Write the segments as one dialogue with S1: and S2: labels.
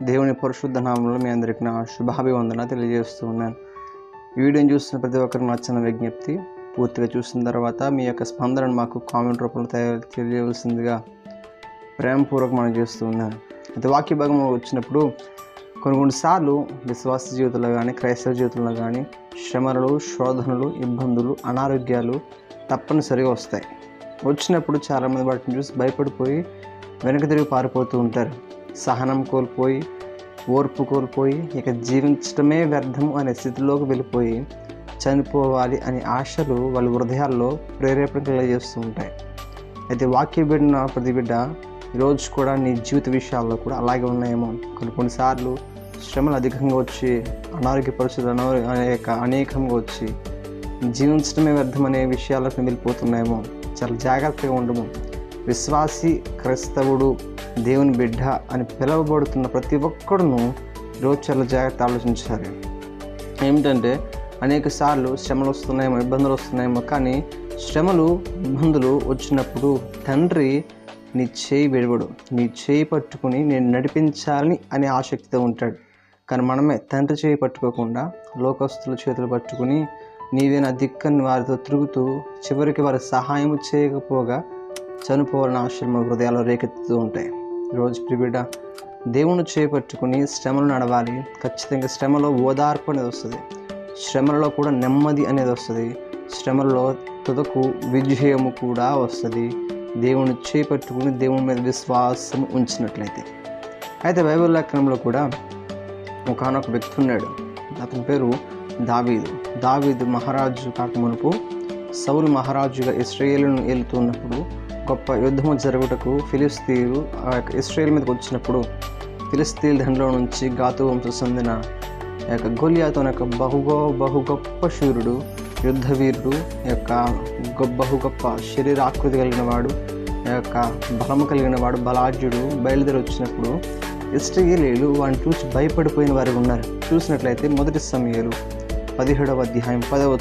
S1: దేవుని పరిశుద్ధ నామంలో మీ అందరికి నా శుభాభివందన తెలియజేస్తూ ఉన్నాను. ఈ వీడియోని చూస్తున్న ప్రతి ఒక్కరికి నచ్చిన విజ్ఞప్తి పూర్తిగా చూసిన తర్వాత మీ యొక్క స్పందనను మాకు కామెంట్ రూపంలో తయారు తెలియవలసిందిగా ప్రేమపూర్వకం మనం చేస్తూ ఉన్నాను. అయితే వాక్య భాగం వచ్చినప్పుడు కొన్ని కొన్నిసార్లు విశ్వాస జీవితంలో కానీ క్రైస్తవ జీవితంలో కానీ శ్రమలు శోధనలు ఇబ్బందులు అనారోగ్యాలు తప్పనిసరిగా వస్తాయి. వచ్చినప్పుడు చాలామంది వాటిని చూసి భయపడిపోయి వెనక తిరిగి పారిపోతూ ఉంటారు. సహనం కోల్పోయి ఓర్పు కోల్పోయి ఇక జీవించడమే వ్యర్థం అనే స్థితిలోకి వెళ్ళిపోయి చనిపోవాలి అనే ఆశలు వాళ్ళ హృదయాల్లో ప్రేరేపణ కలిగజేస్తూ ఉంటాయి. అయితే వాక్య బిడ్డ ప్రతి బిడ్డ ఈరోజు కూడా నీ జీవిత విషయాల్లో కూడా అలాగే ఉన్నాయేమో. కొన్ని కొన్నిసార్లు శ్రమలు అధికంగా వచ్చి అనారోగ్య పరిస్థితులు అనారో అనేక అనేకంగా వచ్చి జీవించడమే వ్యర్థం అనే విషయాలకు వెళ్ళిపోతున్నాయేమో. చాలా జాగ్రత్తగా ఉండము. విశ్వాసి క్రైస్తవుడు దేవుని బిడ్డ అని పిలువబడుతున్న ప్రతి ఒక్కడును ఈరోజు చాలా జాగ్రత్త ఆలోచించాలి. ఏమిటంటే అనేక సార్లు శ్రమలు వస్తున్నాయేమో ఇబ్బందులు వస్తున్నాయేమో కానీ శ్రమలు ఇబ్బందులు వచ్చినప్పుడు తండ్రి నీ చేయి విడవడు. నీ చేయి పట్టుకుని నేను నడిపించాలని అనే ఆసక్తితో ఉంటాడు. కానీ మనమే తండ్రి చేయి పట్టుకోకుండా లోకస్తుల చేతులు పట్టుకుని నీవే నా దిక్కని వారితో తిరుగుతూ చివరికి వారి సహాయం చేయకపోగా చనిపోవాలని ఆశలు మన హృదయాల్లో రేకెత్తుతూ ఉంటాయి. రోజు ప్రిబిడ దేవుని చేపట్టుకుని శ్రమలు నడవాలి. ఖచ్చితంగా శ్రమలో ఓదార్పు అనేది వస్తుంది. శ్రమలలో కూడా నెమ్మది అనేది వస్తుంది. శ్రమలలో తుదకు విజయము కూడా వస్తుంది. దేవుని చేపట్టుకుని దేవుని మీద విశ్వాసం ఉంచినట్లయితే. అయితే బైబిల్ లేఖనంలో కూడా ఒకనొక వ్యక్తి ఉన్నాడు. అతని పేరు దావీదు. దావీదు మహారాజు కాకమునుపు సౌలు మహారాజుగా ఇస్రాయేలును ఏలుతున్నప్పుడు గొప్ప యుద్ధము జరుగుటకు ఫిలిస్తీన్లు ఆ యొక్క ఇస్రాయేల్ మీదకి వచ్చినప్పుడు ఫిలిస్తీన్ దండలో నుంచి గాతు వంశ చెందిన ఆ యొక్క గొలియాతో యొక్క బహుగో బహు గొప్ప శూరుడు యుద్ధ వీరుడు ఈ యొక్క గొ- బహు గొప్ప శరీరాకృతి కలిగిన వాడు ఆ యొక్క బలము కలిగిన వాడు బలాఢ్యుడు బయలుదేరి వచ్చినప్పుడు ఇస్రాయేలీలు వాడిని చూసి భయపడిపోయిన వారు ఉన్నారు. చూసినట్లయితే మొదటి సమయాలు పదిహేడవ అధ్యాయం పదవ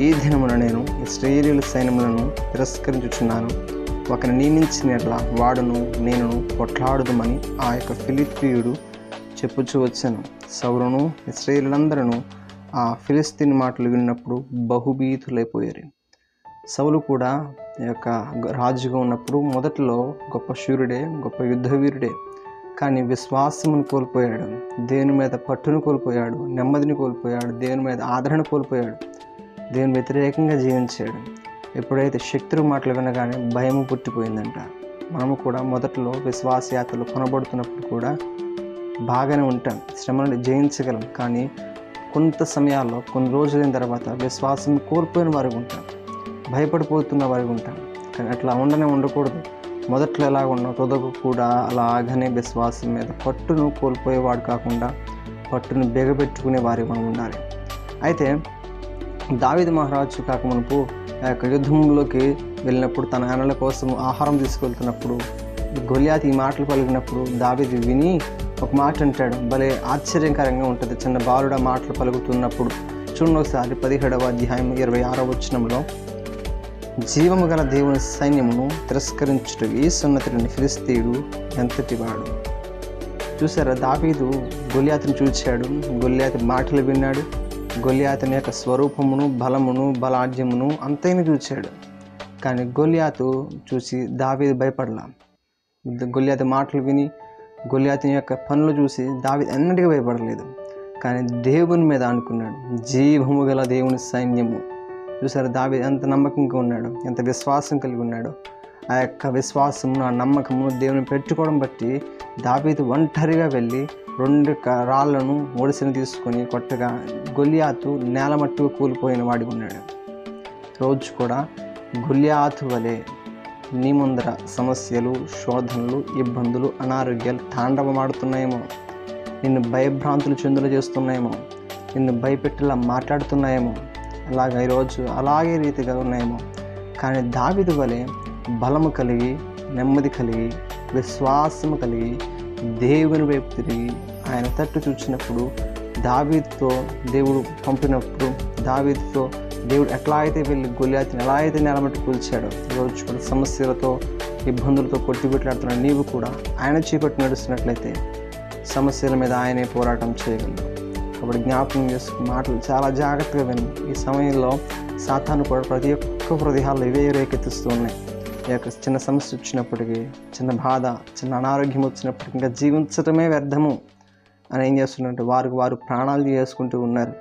S1: ఈ దినమున నేను ఇస్రాయేలీల సైన్యములను తిరస్కరించుచున్నాను. ఒకని నియమించినట్ల వాడును నేను కొట్లాడుదమని ఆ యొక్క ఫిలిస్తీయుడు చెప్పుచూ వచ్చాను. సౌరును ఇస్రాయేలందరూ ఆ ఫిలిస్తీన్ మాటలు విన్నప్పుడు బహుభీతులైపోయారు. సౌలు కూడా ఈ యొక్క రాజుగా ఉన్నప్పుడు మొదట్లో గొప్ప శూరుడే గొప్ప యుద్ధవీరుడే. కానీ విశ్వాసమును కోల్పోయాడు. దేని మీద పట్టును కోల్పోయాడు నెమ్మదిని కోల్పోయాడు దేవుని మీద ఆదరణ కోల్పోయాడు. దేవుని వ్యతిరేకంగా జీవించాడు. ఎప్పుడైతే శక్తులు మాటలు వినగానే భయము పుట్టిపోయిందంట. మనము కూడా మొదట్లో విశ్వాసయాత్రలు కొనబడుతున్నప్పుడు కూడా బాగానే ఉంటాం శ్రమను జయించగలం. కానీ కొంత సమయాల్లో కొన్ని రోజులైన తర్వాత విశ్వాసం కోల్పోయిన వారికి ఉంటాం భయపడిపోతున్న వారికి ఉంటాం. కానీ అట్లా ఉండనే ఉండకూడదు. మొదట్లో ఎలా ఉన్నాం తుదకు కూడా అలాగనే విశ్వాసం మీద పట్టును కోల్పోయేవాడు కాకుండా పట్టును బిగబెట్టుకునే వారి మనం ఉండాలి. అయితే దావిద మహారాజు కాకమునుపు ఆ యొక్క యుద్ధంలోకి వెళ్ళినప్పుడు తన అన్నల కోసం ఆహారం తీసుకెళ్తున్నప్పుడు గొలియాత్ ఈ మాటలు పలికినప్పుడు దావిది విని ఒక మాట అంటాడు. భలే ఆశ్చర్యకరంగా ఉంటుంది చిన్న బాలుడ మాటలు పలుకుతున్నప్పుడు. చూడండి ఒకసారి పదిహేడవ అధ్యాయం ఇరవై ఆరవ వచనంలో జీవము గల దేవుని సైన్యమును తిరస్కరించుట ఈ సున్నతుడిని ఫిలిస్తీయుడు ఎంతటి వాడు చూసారా దావీదు గొలియాతుని చూచాడు. గొలియాతి మాటలు విన్నాడు. గొలియాతుని యొక్క స్వరూపమును బలమును బలాఢ్యమును అంతైన చూచాడు. కానీ గొలియాతు చూసి దావీదు భయపడలా. గొలియాతి మాటలు విని గొలియాతుని యొక్క పనులు చూసి దావీదు ఎన్నటికీ భయపడలేదు. కానీ దేవుని మీద అనుకున్నాడు జీవము గల దేవుని సైన్యము. చూసారు దావి ఎంత నమ్మకంగా ఉన్నాడు ఎంత విశ్వాసం కలిగి ఉన్నాడు. ఆ యొక్క విశ్వాసము ఆ నమ్మకము దేవుని పెట్టుకోవడం బట్టి దావీదు ఒంటరిగా వెళ్ళి రెండు క- రాళ్ళను ఒడిసిన తీసుకొని కొట్టగా గొలియాతు నేలమట్టుకు కూలిపోయిన వాడి ఉన్నాడు. రోజు కూడా గొలియాతు వలె నీ ముందర సమస్యలు శోధనలు ఇబ్బందులు అనారోగ్యాలు తాండవమాడుతున్నాయేమో. నిన్ను భయభ్రాంతులు చెందులు చేస్తున్నాయేమో. నిన్ను భయపెట్టేలా మాట్లాడుతున్నాయేమో. అలాగా ఈరోజు అలాగే రీతిగా ఉన్నాయేమో. కానీ దావిదు వలె బలము కలిగి నెమ్మది కలిగి విశ్వాసము కలిగి దేవుని వైపు తిరిగి ఆయన తట్టు చూచినప్పుడు దావీదుతో దేవుడు పంపినప్పుడు దావీదుతో దేవుడు ఎట్లా అయితే వెళ్ళి గొలియాతిని ఎలా అయితే నిలబెట్టి కూల్చాడో ఈరోజు కూడా సమస్యలతో ఇబ్బందులతో కొట్టిబెట్లాడుతున్న నీవు కూడా ఆయన చేపట్టి నడుస్తున్నట్లయితే సమస్యల మీద ఆయనే పోరాటం చేయగలరు కాబట్టి జ్ఞాపకం చేసుకున్న మాటలు చాలా జాగ్రత్తగా విను ఈ సమయంలో సాతాను కూడా ప్రతి ఒక్క హృదయాల్లో ఇవే రేకెత్తిస్తూ ఉన్నాయి. యొక్క చిన్న సమస్య వచ్చినప్పటికీ చిన్న బాధ చిన్న అనారోగ్యం వచ్చినప్పటికీ ఇంకా జీవించటమే వ్యర్థము అని ఏం చేస్తున్నట్టు వారికి వారు ప్రాణాలు చేసుకుంటూ ఉన్నారు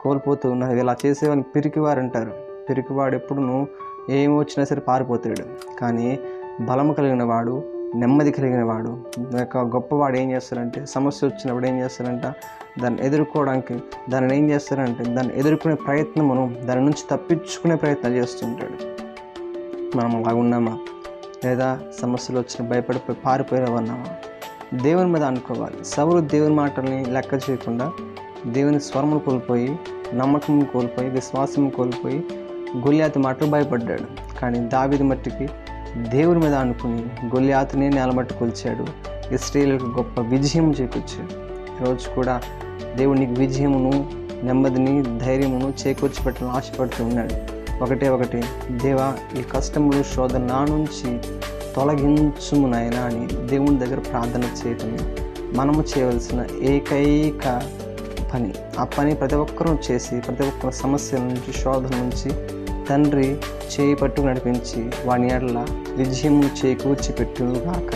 S1: కోల్పోతూ ఉన్నారు. ఇలా చేసేవాడిని పిరికివారు అంటారు. పిరికివాడు ఎప్పుడును ఏమి వచ్చినా సరే పారిపోతాడు. కానీ బలము కలిగిన వాడు నెమ్మది కలిగిన వాడు యొక్క గొప్పవాడు ఏం చేస్తారంటే సమస్య వచ్చినప్పుడు ఏం చేస్తారంట దాన్ని ఎదుర్కోవడానికి దానిని ఏం చేస్తారంటే దాన్ని ఎదుర్కొనే ప్రయత్నమును దాని నుంచి తప్పించుకునే ప్రయత్నం చేస్తుంటాడు. మనం అలాగ ఉన్నామా? లేదా సమస్యలు వచ్చిన భయపడిపోయి పారిపోయినా దేవుని మీద అనుకోవాలి. సౌరు దేవుని మాటల్ని లెక్క చేయకుండా దేవుని స్వరమును కోల్పోయి నమ్మకం కోల్పోయి విశ్వాసం కోల్పోయి గొల్యాతి మాటలు భయపడ్డాడు. కానీ దావిది మట్టికి దేవుని మీద అనుకుని గొల్యాతిని నేలమట్టు కొలిచాడు. ఇస్రాయేలుకు గొప్ప విజయం చేకూర్చాడు. ఈరోజు కూడా దేవుడు నీకు విజయమును నెమ్మదిని ధైర్యమును చేకూర్చి పెట్టాలని ఆశపడుతూ ఉన్నాడు. ఒకటే ఒకటి. దేవా ఈ కష్టములు శోధన నా నుంచి తొలగించుము నాయన అని దేవుని దగ్గర ప్రార్థన చేయటమే మనము చేయవలసిన ఏకైక పని. ఆ పని ప్రతి ఒక్కరూ చేసి ప్రతి ఒక్కరు సమస్యల నుంచి శోధ నుంచి తండ్రి చేయి పట్టు నడిపించి వాని ఎడల విజయము చేకూర్చి పెట్టుగాక